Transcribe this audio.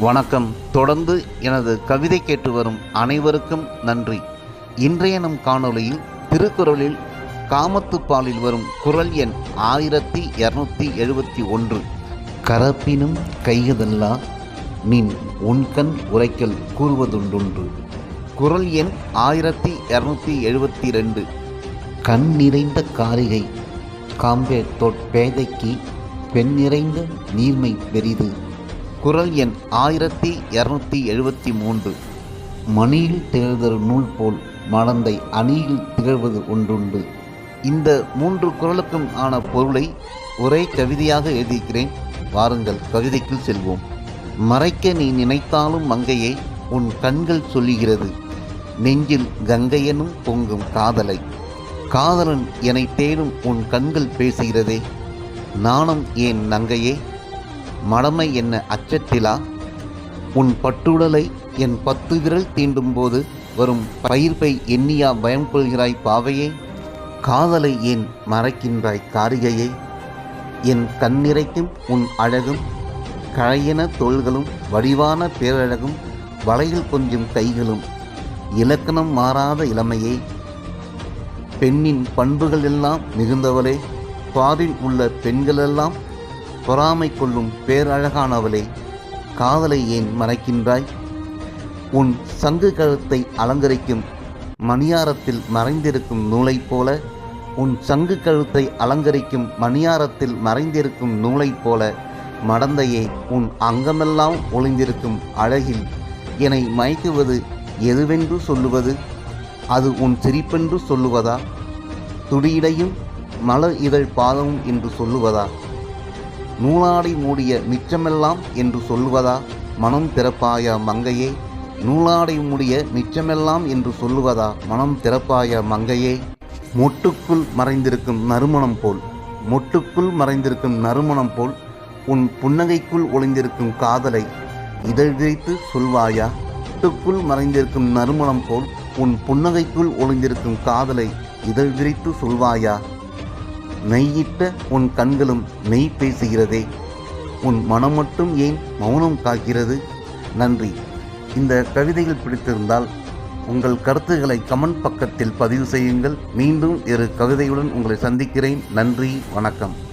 வணக்கம். தொடர்ந்து எனது கவிதை கேட்டு வரும் அனைவருக்கும் நன்றி. இன்றைய நம் காணொளியில் திருக்குறளில் காமத்துப்பாலில் வரும் குறள் எண் ஆயிரத்தி இரநூத்தி எழுபத்தி ஒன்று. கரப்பினும் கையதல்லா நின் உன்கண் உரைக்கல் கூறுவதுண்டுன்று. குறள் எண் ஆயிரத்தி இரநூத்தி எழுபத்தி ரெண்டு. கண் நிறைந்த காரிகை காம்பே தொட்பேதைக்கு பெண் நிறைந்த நீர்மை பெரிது. குறள் எண் ஆயிரத்தி இரநூத்தி எழுபத்தி மூன்று. மணியில் திகழ்தரு நூல் போல் மனந்தை அணியில் திகழ்வது ஒன்றுண்டு. இந்த மூன்று குறளுக்கும் ஆன பொருளை ஒரே கவிதையாக எழுதியிருக்கிறேன். வாருங்கள் கவிதைக்குள் செல்வோம். மறைக்க நீ நினைத்தாலும் மங்கையை உன் கண்கள் சொல்லுகிறது. நெஞ்சில் கங்கையனும் பொங்கும் காதலை. காதலன் என்னை தேடும் உன் கண்கள் பேசுகிறதே. நாணம் ஏன் நங்கையே மடமை என்ன அச்சத்திலா? உன் பட்டுடலை என் பத்து விரல் தீண்டும்போது வரும் பயிர்ப்பை எண்ணியா பயம் கொள்கிறாய் பாவையே? காதலை ஏன் மறைக்கின்றாய் காரிகையை? என் கண்ணிறைக்கும் உன் அழகும் கழையன தோள்களும் வடிவான பேரழகும் வளையில் கொஞ்சம் கைகளும் இலக்கணம் மாறாத இளமையே? பெண்ணின் பண்புகள் எல்லாம் மிகுந்தவளே பாரில் உள்ள பெண்களெல்லாம் பொறாமை கொள்ளும் பேரழகானவளே காதலை ஏன் மறைக்கின்றாய்? உன் சங்கு கழுத்தை அலங்கரிக்கும் மணியாரத்தில் மறைந்திருக்கும் நூலைப் போல உன் சங்கு கழுத்தை அலங்கரிக்கும் மணியாரத்தில் மறைந்திருக்கும் நூலைப் போல மடந்தையே உன் அங்கமெல்லாம் ஒளிந்திருக்கும் அழகில் என்னை மயக்குவது எதுவென்று சொல்லுவது? அது உன் சிரிப்பென்று சொல்லுவதா? துடியிடையும் மலர் இதழ் பாதமும் என்று சொல்லுவதா? நூலாடை மூடிய மிச்சமெல்லாம் என்று சொல்லுவதா? மனம் திறப்பாயா மங்கையே. நூலாடை மூடிய மிச்சமெல்லாம் என்று சொல்லுவதா? மனம் திறப்பாயா மங்கையே. மொட்டுக்குள் மறைந்திருக்கும் நறுமணம் போல். மொட்டுக்குள் மறைந்திருக்கும் நறுமணம் போல் உன் புன்னகைக்குள் ஒளிந்திருக்கும் காதலை இதழ் விரித்து சொல்வாயா? மொட்டுக்குள் மறைந்திருக்கும் நறுமணம் போல் உன் புன்னகைக்குள் ஒளிந்திருக்கும் காதலை இதழ் விரித்து சொல்வாயா? நெய்யிட்ட உன் கண்களும் நெய் பேசுகிறதே. உன் மனம் மட்டும் ஏன் மௌனம் காக்கிறது? நன்றி. இந்த கவிதைகள் பிடித்திருந்தால் உங்கள் கருத்துக்களை கமெண்ட் பக்கத்தில் பதிவு செய்யுங்கள். மீண்டும் இரு கவிதையுடன் உங்களை சந்திக்கிறேன். நன்றி. வணக்கம்.